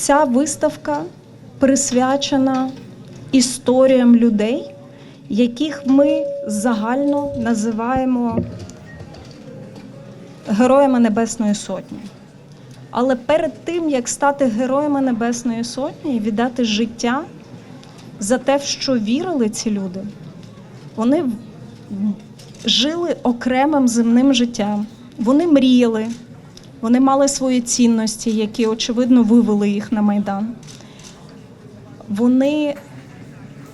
ця виставка присвячена історіям людей, яких ми загально називаємо Героями Небесної Сотні. Але перед тим, як стати героями Небесної Сотні і віддати життя за те, в що вірили ці люди, вони жили окремим земним життям. Вони мріяли, вони мали свої цінності, які, очевидно, вивели їх на Майдан. Вони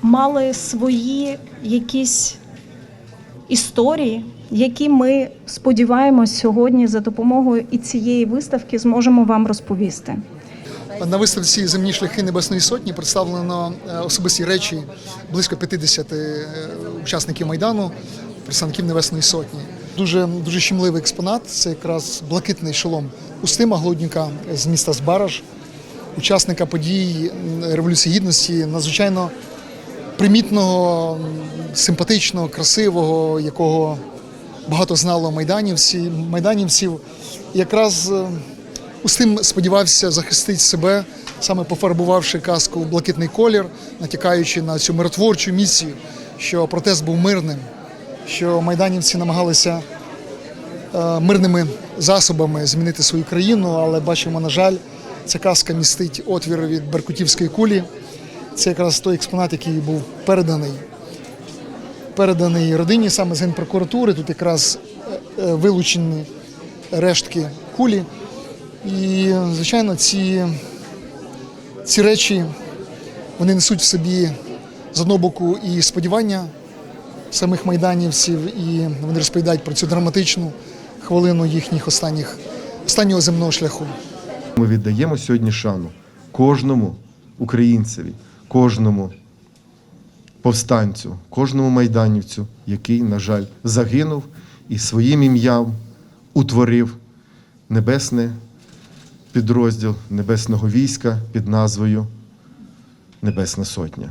мали свої якісь історії, які ми сподіваємось сьогодні за допомогою і цієї виставки зможемо вам розповісти. На виставці Земні шляхи Небесної Сотні представлено е, особисті речі близько 50 е, учасників Майдану, представників Небесної Сотні. Дуже дуже щемливий експонат. Це якраз блакитний шолом Устима Глоднюка з міста Збараж, учасника подій Революції Гідності, надзвичайно примітного, симпатичного, красивого, якого багато знало майданівці, майданівців. І якраз е, Устим сподівався захистити себе, саме пофарбувавши каску в блакитний колір, натякаючи на цю миротворчу місію, що протест був мирним, що майданівці намагалися е, мирними засобами змінити свою країну, але бачимо, на жаль, ця каска містить отвір від беркутівської кулі. Це якраз той експонат, який був переданий переданий родині саме з генпрокуратури. Тут якраз е, е, вилучені рештки кулі. І, звичайно, ці, ці речі вони несуть в собі з одного боку і сподівання самих майданівців, і вони розповідають про цю драматичну хвилину їхніх останніх останнього земного шляху. Ми віддаємо сьогодні шану кожному українцеві, кожному повстанцю, кожному майданівцю, який, на жаль, загинув і своїм ім'ям утворив небесний підрозділ небесного війська під назвою Небесна Сотня.